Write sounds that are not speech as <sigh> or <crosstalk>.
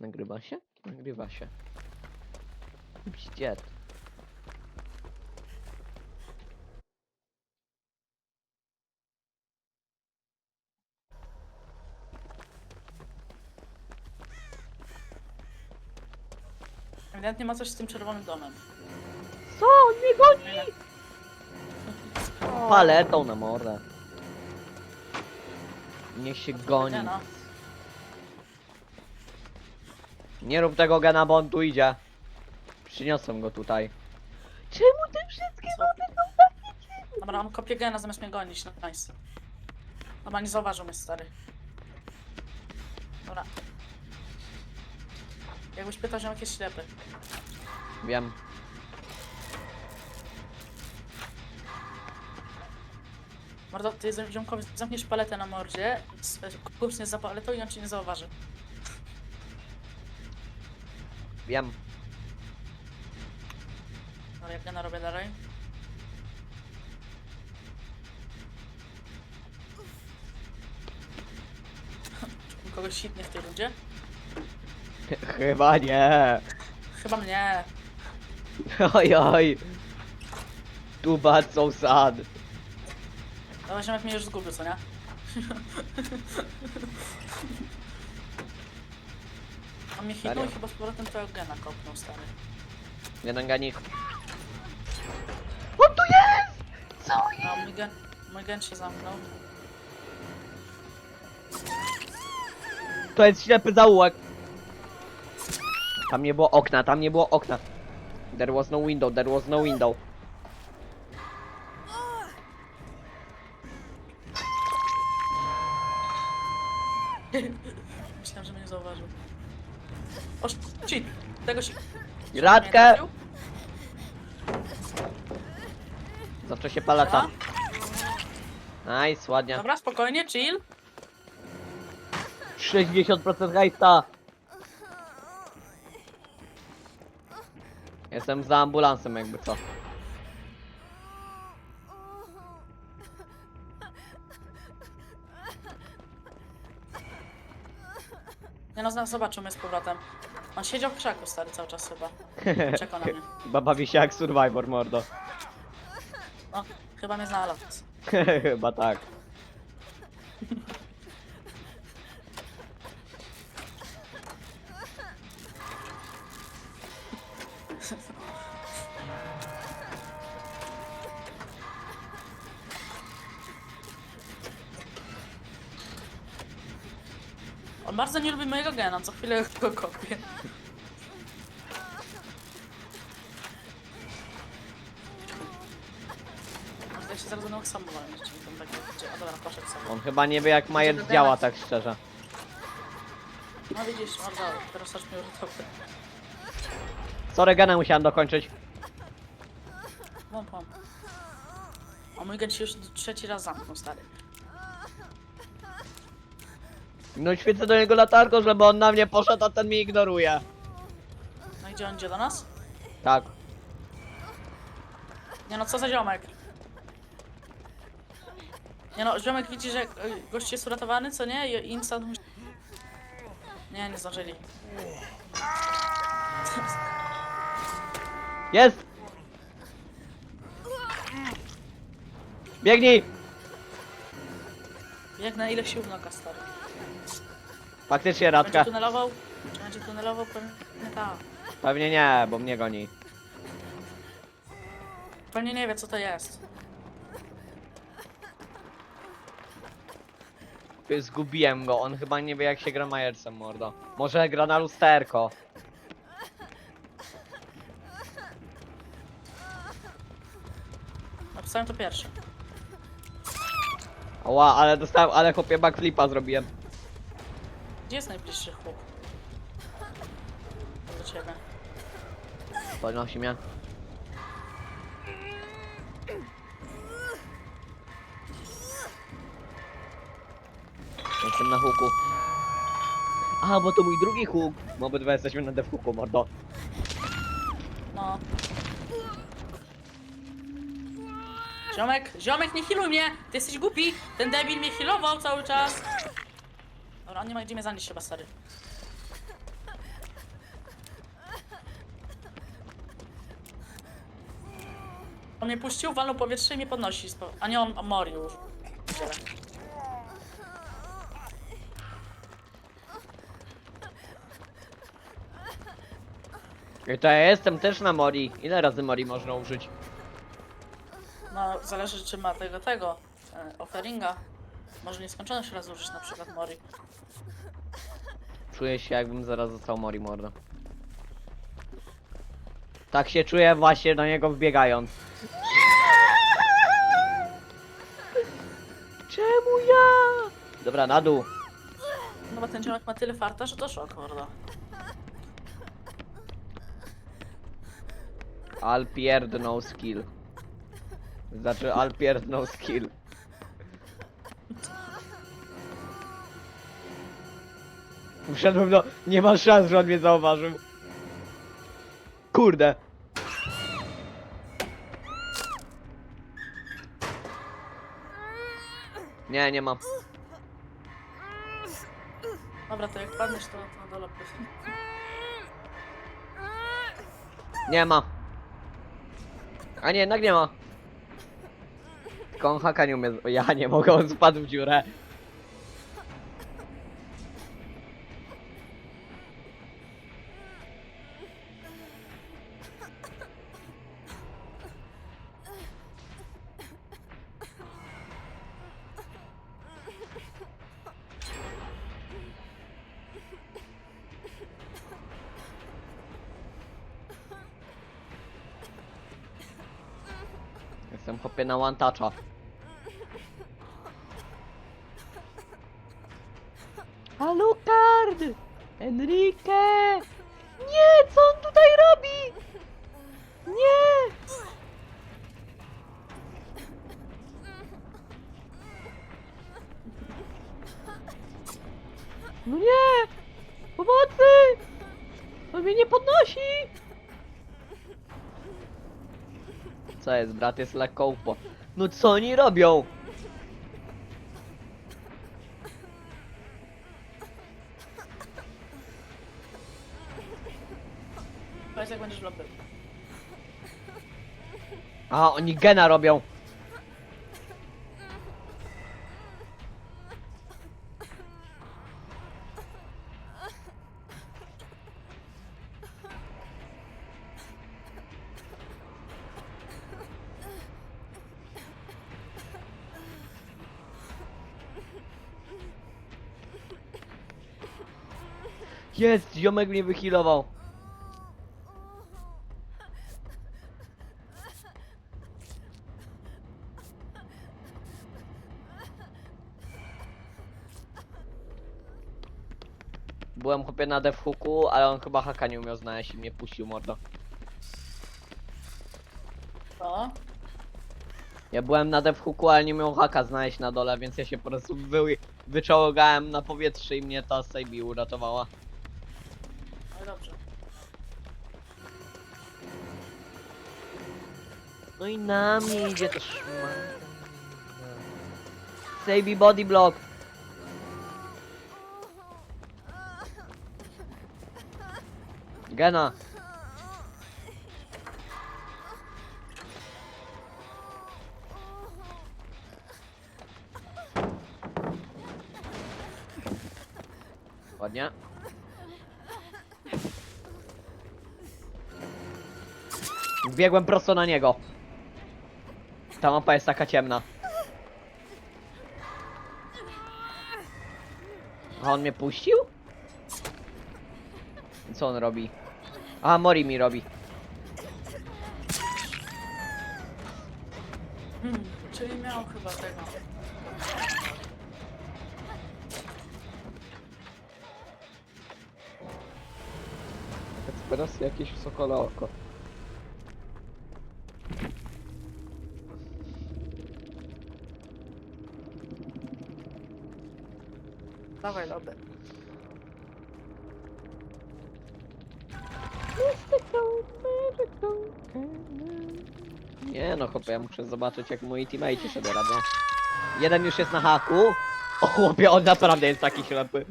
Nagrywa się? Nagrywa się. Bździet. Ewidentnie ma coś z tym czerwonym domem. Co? On mnie goni! Paletą na mordę. Niech się goni. No. Nie rób tego gena, bo on tu idzie. Przyniosłem go tutaj. Czemu te wszystkie Co? mapy są takie Dobra, on kopie gena zamiast mnie gonić, no nice. Dobra, nie zauważył mnie stary. Dobra. Jakbyś pytał, że jest ślepy. Wiem. Mordo, ty ziomkowi zamkniesz paletę na mordzie, s- kupnie za paletą i on cię nie zauważy. Wiem. Ale jak gena robię dalej? Czy kogoś hitnie w tej rundzie? <laughs> Chyba nie. Chyba mnie. <laughs> Oj, oj. Too bad, so sad. No ziomek mnie już zgubił, co nie? <laughs> On mnie hitnął i Serio? chyba z powrotem twojego gena kopnął, stary. Jeden ganik. On tu jest! Co No, mój gen, mój gen się zamknął. To jest ślepy zaułek. Tam nie było okna, tam nie było okna. There was no window, there was no window. <laughs> Myślałem, że mnie nie zauważył. O, shit! Tego się... Radkę! Zawsze się palata. Nice, ładnie. Dobra, spokojnie, chill. 60% hajsta. Jestem za ambulansem jakby co. Nie no, z- zobaczył mnie z powrotem. On siedział w krzaku, stary, cały czas chyba. <laughs> Czeka na mnie. Chyba bawi się jak Survivor, mordo. No, chyba mnie znalazł. <laughs> Chyba tak. <laughs> bardzo nie lubi mojego gena, co chwilę go kopię. Ja się zaraz będę sam walnąć, czyli tam tak będzie. A dobra, poszedł sobie. On chyba nie wie jak Majers Żeby działa, tak szczerze. No widzisz, bardzo, teraz aż mnie uratował. Sorry, Gena musiałem dokończyć. Pom, pom. A mój gen się już trzeci raz zamknął, stary. No świecę do niego latarką, żeby on na mnie poszedł, a ten mnie ignoruje. No i gdzie on idzie do nas? Tak. Nie no, co za ziomek? Nie no, ziomek widzi, że y, gość jest uratowany, co nie? I instant musi... Nie, nie zdążyli. Jest! Biegnij! Jak na ile sił noga, stary. Faktycznie, Będzie Radka. tunelował? Czy będzie tunelował? Pewnie tak. Pewnie nie, bo mnie goni. Pewnie nie wie, co to jest. Zgubiłem go, on chyba nie wie jak się gra Majersem, mordo. Może gra na lusterko. Napisałem to pierwsze. Ła, ale dostałem, ale chłopie backflipa zrobiłem. Gdzie jest najbliższy chłop? Do ciebie. Podnosi mnie. Jestem na huku. A, bo to mój drugi huk. Bo obydwa jesteśmy na def huku, mordo. No. Ziomek, ziomek, nie healuj mnie! Ty jesteś głupi! Ten debil mnie healował cały czas! Dobra, on nie ma gdzie mnie zanieść chyba, stary. On mnie puścił, walnął powietrze i mnie podnosi. A nie, on mori. I to ja jestem też na mori. Ile razy mori można użyć? No, zależy czy ma tego, tego, e, offeringa. Może nieskończoność razy użyć na przykład Mori. Czuję się jakbym zaraz został Mori mordo. Tak się czuję właśnie do niego wbiegając. Czemu ja? Dobra, na dół. No bo ten ziomek ma tyle farta, że to szok, mordo. Alpierd no skill. Znaczy Alpierd no skill. Wszedłem do... Nie ma szans, że on mnie zauważył. Kurde. Nie, nie mam. Dobra, to jak padniesz, to, na dole pysy. Nie ma. A nie, jednak nie ma. Tylko on haka nie umie... Ja nie mogę, on spadł w dziurę. Jestem chopie na one toucha. Alucard! Enrique! Nie, co on tutaj robi? Nie! No nie! Pomocy! On mnie nie podnosi! Co jest, brat jest lekko upo. No co oni robią? Powiedz jak będziesz. A, oni gena robią. Jest, ziomek mnie wyhealował. Byłem chłopie na devhooku, ale on chyba haka nie umiał znaleźć i mnie puścił mordo. To? Ja byłem na devhooku, ale nie miał haka znaleźć na dole, więc ja się po prostu wy, wyczołgałem na powietrze i mnie ta Sabi uratowała. Dobrze. No i na mnie idzie to szmata. Sabi body block. Gena. Ładnie. Wbiegłem prosto na niego. Ta mapa jest taka ciemna. A on mnie puścił? Co on robi? A, Mori mi robi. Hmm, czyli miał chyba tego. Teraz jakieś sokole oko. Dawaj lobby. Nie no, chłopie, ja muszę zobaczyć jak moi teammates sobie radzą. Jeden już jest na haku. O chłopie, on naprawdę jest taki ślepy.